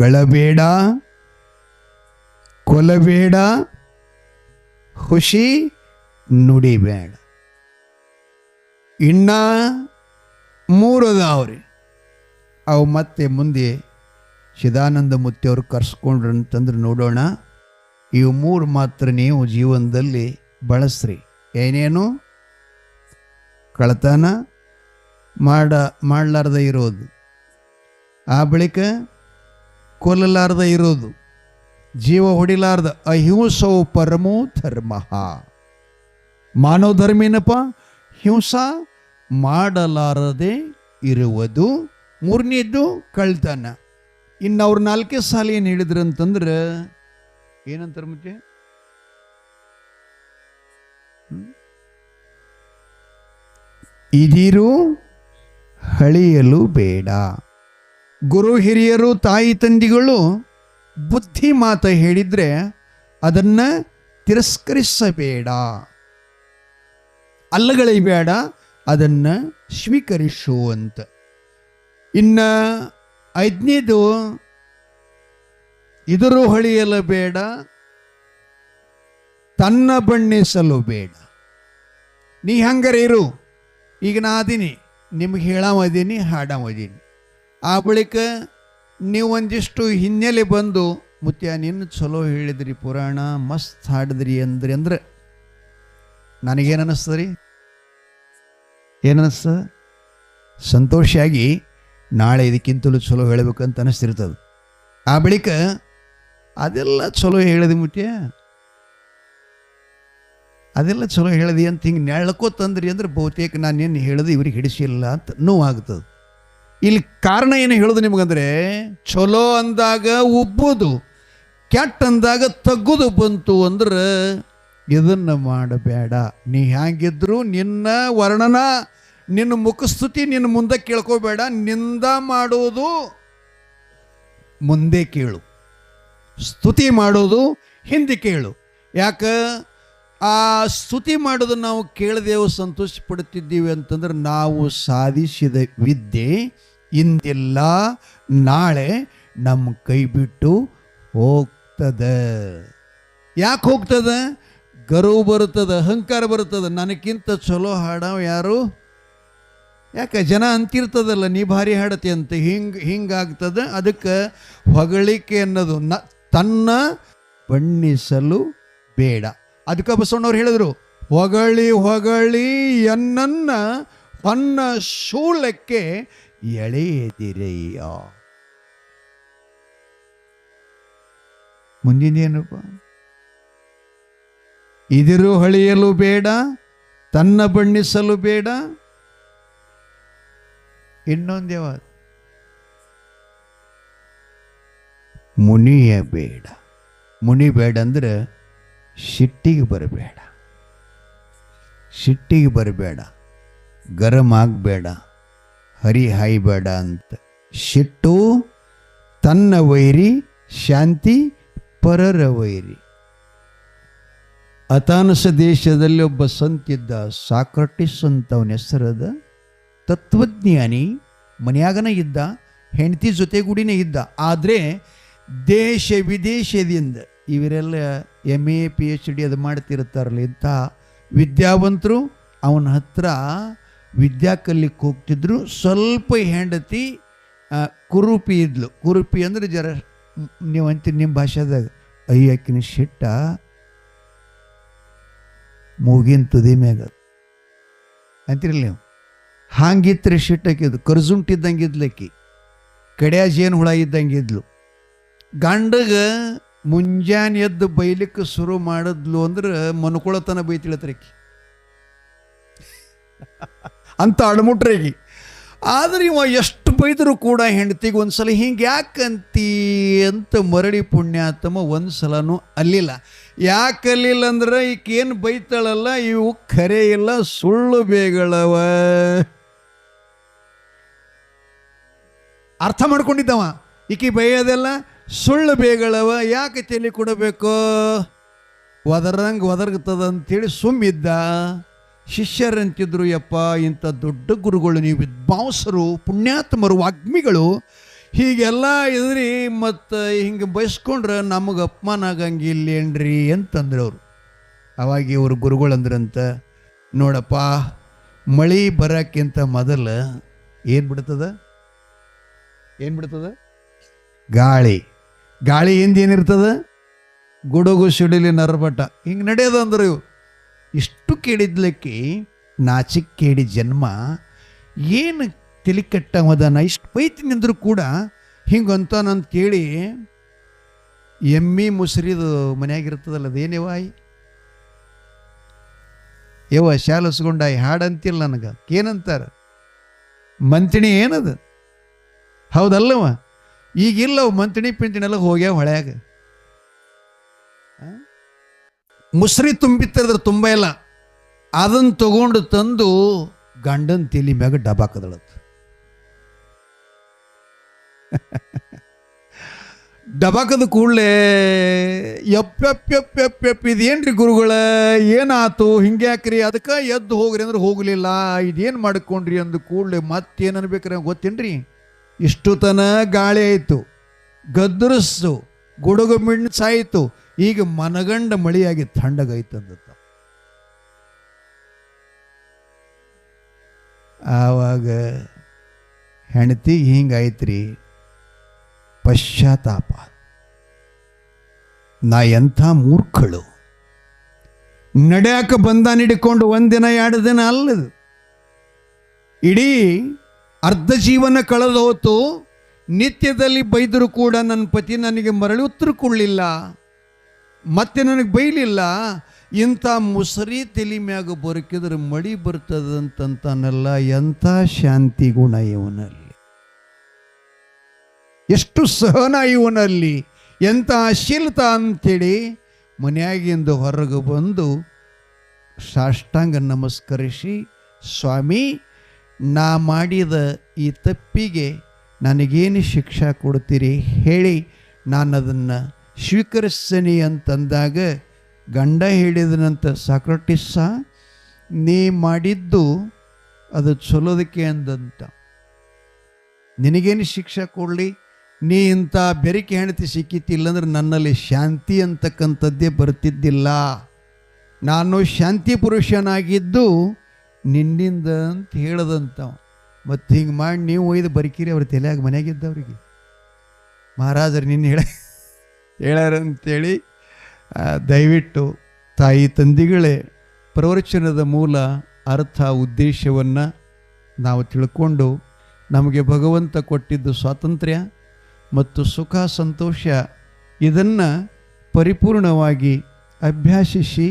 ಕಳಬೇಡ ಕೊಲಬೇಡ ಖುಷಿ ನುಡಿಬೇಡ. ಇನ್ನ ಮೂರು ಅದಾವ್ರಿ ಅವು ಮತ್ತೆ ಮುಂದೆ ಚಿದಾನಂದ ಮುತ್ತಿಯವರು ಕರ್ಸ್ಕೊಂಡ್ರು ಅಂತಂದ್ರೆ ನೋಡೋಣ. ಇವು ಮೂರು ಮಾತ್ರ ನೀವು ಜೀವನದಲ್ಲಿ ಬಳಸ್ರಿ. ಏನೇನು? ಕಳತನ ಮಾಡ, ಮಾಡಲಾರ್ದ ಇರೋದು. ಆ ಬಳಿಕ ಕೊಲ್ಲಲಾರ್ದ ಇರೋದು ಜೀವ ಹೊಡಿಲಾರ್ದ ಅಹಿಂಸೋ ಪರಮೋ ಧರ್ಮ. ಮಾನವ ಧರ್ಮ ಏನಪ್ಪ? ಹಿಂಸಾ ಮಾಡಲಾರದೆ ಇರುವುದು. ಮೂರನೇದ್ದು ಕಳ್ತನ. ಇನ್ನು ಅವ್ರ ನಾಲ್ಕೇ ಸಾಲ ಏನು ಹೇಳಿದ್ರು ಅಂತಂದ್ರೆ, ಏನಂತಾರೆ ಮತ್ತೆ? ಇದಿರು ಹಳಿಯಲು ಬೇಡ. ಗುರು ಹಿರಿಯರು, ತಾಯಿ ತಂದಿಗಳು ಬುದ್ಧಿ ಮಾತು ಹೇಳಿದರೆ ಅದನ್ನು ತಿರಸ್ಕರಿಸಬೇಡ. ಅಲ್ಲಗಳಿಬೇಡ ಅದನ್ನು ಸ್ವೀಕರಿಸು ಅಂತ. ಇನ್ನು ಐದನೇದು, ಇದರು ಹೊಳೆಯಲು ಬೇಡ, ತನ್ನ ಬಣ್ಣಿಸಲು ಬೇಡ. ನೀ ಹಂಗಾರೆ ಇರು, ಈಗ ನಾ ಅದೀನಿ ನಿಮ್ಗೆ ಹೇಳಾಮದೀನಿ, ಹಾಡಾಮದೀನಿ. ಆ ಬಳಿಕ ನೀವೊಂದಿಷ್ಟು ಹಿನ್ನೆಲೆ ಬಂದು, ಮುತ್ಯ ನಿನ್ನ ಚಲೋ ಹೇಳಿದ್ರಿ ಪುರಾಣ, ಮಸ್ತ್ ಹಾಡಿದ್ರಿ ಅಂದ್ರಿ ಅಂದ್ರೆ ನನಗೇನು ಅನ್ನಿಸ್ತದ ರೀ ಸಂತೋಷಿಯಾಗಿ ನಾಳೆ ಇದಕ್ಕಿಂತಲೂ ಚಲೋ ಹೇಳಬೇಕಂತ ಅನಿಸ್ತಿರ್ತದೆ. ಆ ಬಳಿಕ ಅದೆಲ್ಲ ಚಲೋ ಹೇಳಿದೆ ಮುತ್ಯ? ಅದೆಲ್ಲ ಚಲೋ ಹೇಳಿದೆ ಅಂತ ಹಿಂಗೆ ನೆಳ್ಕೋತಂದ್ರಿ ಅಂದ್ರೆ ಬಹುತೇಕ ನಾನು ಏನು ಹೇಳಿದೆ ಇವ್ರಿಗೆ ಹಿಡಿಸಿಲ್ಲ ಅಂತ ನೋವಾಗ್ತದೆ. ಇಲ್ಲಿ ಕಾರಣ ಏನು ಹೇಳೋದು ನಿಮಗಂದರೆ ಚಲೋ ಅಂದಾಗ ಉಬ್ಬೋದು, ಕೆಟ್ಟ ಅಂದಾಗ ತಗ್ಗುದು ಬಂತು ಅಂದ್ರೆ, ಇದನ್ನು ಮಾಡಬೇಡ. ನೀ ಹ್ಯಾಂಗಿದ್ರು ನಿನ್ನ ವರ್ಣನ, ನಿನ್ನ ಮುಖಸ್ತುತಿ ನಿನ್ನ ಮುಂದೆ ಕೇಳ್ಕೋಬೇಡ. ನಿಂದ ಮಾಡೋದು ಮುಂದೆ ಕೇಳು. ಸ್ತುತಿ ಮಾಡೋದು ಹಿಂದೆ ಕೇಳು. ಯಾಕ? ಆ ಸ್ತುತಿ ಮಾಡೋದು ನಾವು ಕೇಳದೇವು ಸಂತೋಷ ಪಡುತ್ತಿದ್ದೀವಿ ಅಂತಂದ್ರೆ ನಾವು ಸಾಧಿಸಿದ ವಿದ್ಯೆ ಇಂದಿಲ್ಲ ನಾಳೆ ನಮ್ಮ ಕೈ ಬಿಟ್ಟು ಹೋಗ್ತದೆ. ಯಾಕೆ ಹೋಗ್ತದೆ? ಗರ್ವ ಬರುತ್ತದೆ, ಅಹಂಕಾರ ಬರುತ್ತದೆ. ನನಗಿಂತ ಚಲೋ ಹಾಡವ ಯಾರು? ಯಾಕೆ ಜನ ಅಂತಿರ್ತದಲ್ಲ, ನೀ ಭಾರಿ ಹಾಡತಿ ಅಂತ ಹಿಂಗೆ, ಹಿಂಗಾಗ್ತದೆ? ಅದಕ್ಕೆ ಹೊಗಳಿಕೆ ಅನ್ನೋದು ನ, ತನ್ನ ಬಣ್ಣಿಸಲು ಬೇಡ. ಅದಕ್ಕೆ ಬಸವಣ್ಣವ್ರು ಹೇಳಿದರು, ಹೊಗಳಿ ಹೊಗಳಿ ಎನ್ನನ್ನು ಹೊನ್ನ ಶೂಲಕ್ಕೆ ಎಳೆಯದಿರಯ್ಯ ಮುಂದಿನೇನಪ್ಪ ಇದಿರು ಹಳಿಯಲು ಬೇಡ, ತನ್ನ ಬಣ್ಣಿಸಲು ಬೇಡ. ಇನ್ನೊಂದೇವ ಮುನಿಯ ಬೇಡ. ಮುನಿ ಬೇಡ ಅಂದ್ರೆ ಸಿಟ್ಟಿಗೆ ಬರಬೇಡ. ಸಿಟ್ಟಿಗೆ ಬರಬೇಡ. ಗರಂ ಆಗಬೇಡ. ಹರಿ ಹಾಯ್ಬೇಡ ಅಂತ. ಶಿಟ್ಟು ತನ್ನ ವೈರಿ, ಶಾಂತಿ ಪರರ ವೈರಿ. ಅತಾನಸ ದೇಶದಲ್ಲಿ ಒಬ್ಬ ಸಂತಿದ್ದ ಸಾಕ್ರಟಿಸ್ ಅಂತ ಅವನ ಹೆಸರದ ತತ್ವಜ್ಞಾನಿ ಮನೆಯಾಗನ ಇದ್ದ, ಹೆಂಡತಿ ಜೊತೆಗೂಡಿನೇ ಇದ್ದ. ಆದರೆ ದೇಶ ವಿದೇಶದಿಂದ ಇವರೆಲ್ಲ M A P H D ಅದು ಮಾಡ್ತಿರ್ತಾರಲ್ಲ ಇಂಥ ವಿದ್ಯಾವಂತರು ಅವನ ಹತ್ರ ವಿದ್ಯಾ ಕಲಿಕ್ಕೆ ಹೋಗ್ತಿದ್ರು. ಸ್ವಲ್ಪ ಹೆಂಡತಿ ಕುರುಪಿ ಇದ್ಲು. ಕುರುಪಿ ಅಂದ್ರೆ ಜರ ನೀವು ಅಂತೀರಿ ನಿಮ್ಮ ಭಾಷೆದಾಗ ಅಯ್ಯಕ್ಕಿನ ಶಿಟ್ಟ ಮೂಗಿನ ತುದಿ ಮ್ಯಾಗ. ಅಂತಿರಲ್ಲ ನೀವು? ಹಾಂಗಿತ್ರಿ ಶಿಟ್ಟಕ್ಕಿದ್ದು ಕರ್ಜುಂಟಿದ್ದಂಗೆ ಇದ್ಲಕ್ಕಿ ಕಡ್ಯಾ ಜೇನು ಹುಳ ಇದ್ದಂಗೆ ಇದ್ಲು ಗಂಡಗ ಮುಂಜಾನೆ ಎದ್ದು ಬೈಲಿಕ್ಕೆ ಶುರು ಮಾಡಿದ್ಲು ಅಂದ್ರೆ ಮನ್ಕೊಳತನ ಬೈತಿಳತ್ರಕ್ಕಿ ಅಂತ ಅಡ್ಮುಟ್ರೇಗಿ ಆದರೆ ಇವ ಎಷ್ಟು ಬೈದರೂ ಕೂಡ ಹೆಂಡತಿಗೆ ಒಂದ್ಸಲ ಹಿಂಗೆ ಯಾಕಂತಿ ಅಂತ ಮರಳಿ ಪುಣ್ಯಾತಮ ಒಂದು ಸಲನೂ ಅಲ್ಲಿಲ್ಲ. ಯಾಕೆ ಅಲ್ಲಿಲ್ಲ ಅಂದ್ರೆ ಈಕೇನು ಬೈತಾಳಲ್ಲ, ಇವು ಖರೆ ಇಲ್ಲ, ಸುಳ್ಳು ಬೇಗಳವ. ಅರ್ಥ ಮಾಡ್ಕೊಂಡಿದ್ದವ? ಈಕಿ ಬೈಯೋದೆಲ್ಲ ಸುಳ್ಳು ಬೇಗಳವ, ಯಾಕೆ ತಲೆ ಕೊಡಬೇಕು? ಒದರಂಗೆ ಒದರ್ಗತದ ಅಂತೇಳಿ ಸುಮ್ಮಿದ್ದ. ಶಿಷ್ಯರಂತಿದ್ರು, ಯಪ್ಪ, ಇಂಥ ದೊಡ್ಡ ಗುರುಗಳು ನೀವು ವಿದ್ವಾಂಸರು, ಪುಣ್ಯಾತ್ಮರು, ವಾಗ್ಮಿಗಳು, ಹೀಗೆಲ್ಲ ಇದ್ರಿ, ಮತ್ತು ಹಿಂಗೆ ಬಯಸ್ಕೊಂಡ್ರೆ ನಮಗೆ ಅಪಮಾನ ಆಗಂಗಿಲ್ಲೇನ್ರಿ ಅಂತಂದ್ರೆ ಅವರು ಅವಾಗ ಇವರು ಗುರುಗಳಂದ್ರಂತ ನೋಡಪ್ಪ, ಮಳೆ ಬರೋಕ್ಕಿಂತ ಮೊದಲು ಏನು ಬಿಡ್ತದ? ಏನು ಬಿಡ್ತದ? ಗಾಳಿ. ಗಾಳಿ ಹಿಂದೆ ಏನಿರ್ತದ ಗುಡುಗು, ಸಿಡಿಲಿ, ನರಬಟ ಹಿಂಗೆ ನಡೆಯೋದಂದ್ರೆ ಇವು ಇಷ್ಟು ಕೇಳಿದ್ಲಕ್ಕೆ ನಾಚಿಕ್ ಕೇಳಿ ಜನ್ಮ, ಏನು ತಲೆ ಕೆಟ್ಟವದನ ಇಷ್ಟು ಬೈತೀನಿ ಅಂದರೂ ಕೂಡ ಹಿಂಗಂತ ನಾನು ಕೇಳಿ ಎಮ್ಮಿ ಮುಸ್ರಿದು ಮನೆಯಾಗಿರ್ತದಲ್ಲ ಅದೇನೇವ ಯವ ಯವ್ವ ಶಾಲಸ್ಕೊಂಡಾಯಿ ಹಾಡಂತಿಲ್ಲ ನನಗೆ ಏನಂತಾರೆ ಮಂತಿಣಿ ಏನದು? ಹೌದಲ್ಲವ ಮಂತಿಣಿ ಪಿಂತಿಣಿ ಎಲ್ಲ ಹೋಗ್ಯಾವ ಹೊಳ್ಯಾಗ. ಮುಸ್ರಿ ತುಂಬಿತ್ತಿದ್ರೆ ತುಂಬ ಇಲ್ಲ. ಅದನ್ನು ತಗೊಂಡು ತಂದು ಗಂಡನ ತಲೆ ಮ್ಯಾಗ ಡಬಾಕದಳತ್ ಡಬಾಕದ ಕೂಡಲೇ ಯಪ್ಯಪ್ಯಪ್ಯಪ್ಯಪ್ ಇದೇನ್ರಿ ಗುರುಗಳ, ಏನಾತು, ಹಿಂಗೆ ಯಾಕ್ರಿ ಅದಕ್ಕೆ ಎದ್ದು ಹೋಗ್ರಿ ಅಂದ್ರೆ ಹೋಗಲಿಲ್ಲ, ಇದೇನು ಮಾಡ್ಕೊಂಡ್ರಿ ಅಂದ ಕೂಡಲೇ ಮತ್ತೇನು ಅನ್ಬೇಕ್ರಿ ಗೊತ್ತೇನ್ರಿ? ಇಷ್ಟು ತನ ಗಾಳಿ ಆಯಿತು ಗದ್ದರಿಸ್ತು ಗುಡುಗು ಮಿಣ್ಸಾಯಿತು ಈಗ ಮನಗಂಡ ಮಳೆಯಾಗಿ ತಣ್ಣಗಾಯ್ತಂದತ್ತ ಆವಾಗ ಹೆಂಡತಿ, ಹಿಂಗಾಯ್ತ್ರಿ, ಪಶ್ಚಾತ್ತಾಪ. ನಾ ಎಂಥ ಮೂರ್ಖಳು. ನಡ್ಯಾಕ ಬಂದ ನಿಡಿಕೊಂಡು ಒಂದಿನ ಎರಡು ದಿನ ಅಲ್ಲದು. ಇಡೀ ಅರ್ಧ ಜೀವನ ಕಳೆದು ಹೋತು ನಿತ್ಯದಲ್ಲಿ ಬೈದರೂ ಕೂಡ ನನ್ನ ಪತಿ ನನಗೆ ಮರಳಿ ಉತ್ತರ ಕೊಡಲಿಲ್ಲ. ಮತ್ತೆ ನನಗೆ ಬೈಲಿಲ್ಲ. ಇಂಥ ಮುಸರಿ ತಲೆ ಮ್ಯಾಗ ಬರುಕಿದ್ರೆ ಮಳಿ ಬರ್ತದಂತಂತಾನೆಲ್ಲ ಎಂಥ ಶಾಂತಿ ಗುಣ ಇವನಲ್ಲಿ. ಎಷ್ಟು ಸಹನ ಇವನಲ್ಲಿ, ಎಂಥ ಶೀಲತ ಅಂತೇಳಿ ಮನೆಯಾಗಿಂದ ಹೊರಗೆ ಬಂದು ಸಾಷ್ಟಾಂಗ ನಮಸ್ಕರಿಸಿ, ಸ್ವಾಮಿ, ನಾ ಮಾಡಿದ ಈ ತಪ್ಪಿಗೆ ನನಗೇನು ಶಿಕ್ಷೆ ಕೊಡ್ತೀರಿ? ಹೇಳಿ ನಾನು ಅದನ್ನು ಸ್ವೀಕರಿಸ್ತೀನಿ ಅಂತಂದಾಗ ಗಂಡ ಹೇಳಿದನಂತ ಸಾಕ್ರಟಿಸ ನೀ ಮಾಡಿದ್ದು ಅದು ಚಲೋದಕ್ಕೆ ಅಂದಂತ. ನಿನಗೇನು ಶಿಕ್ಷೆ ಕೊಡಲಿ? ನೀ ಇಂಥ ಬೆರಿಕೆ ಹೆಣತಿ ಸಿಕ್ಕಿತ್ತು ಅಂದ್ರೆ ನನ್ನಲ್ಲಿ ಶಾಂತಿ ಅಂತಕ್ಕಂಥದ್ದೇ ಬರ್ತಿದ್ದಿಲ್ಲ ನಾನು ಶಾಂತಿ ಪುರುಷನಾಗಿದ್ದು ನಿನ್ನಿಂದ ಅಂತ ಹೇಳದಂತ ಮತ್ತು ಹಿಂಗೆ ಮಾಡಿ ನೀವು ಒಯ್ದು ಬರಿಕಿರಿ ಅವ್ರ ತಲೆಯಾಗ ಮನೆಯಾಗಿದ್ದವ್ರಿಗೆ ಮಹಾರಾಜರು ನಿನ್ನ ಹೇಳ ಹೇಳ್ಯಾರ ಅಂತೇಳಿ ಆ, ದಯವಿಟ್ಟು ತಾಯಿ ತಂದಿಗಳೇ ಪ್ರವಚನದ ಮೂಲ ಅರ್ಥ ಉದ್ದೇಶವನ್ನು ನಾವು ತಿಳ್ಕೊಂಡು ನಮಗೆ ಭಗವಂತ ಕೊಟ್ಟಿದ್ದು ಸ್ವಾತಂತ್ರ್ಯ ಮತ್ತು ಸುಖ ಸಂತೋಷ ಇದನ್ನು ಪರಿಪೂರ್ಣವಾಗಿ ಅಭ್ಯಾಸಿಸಿ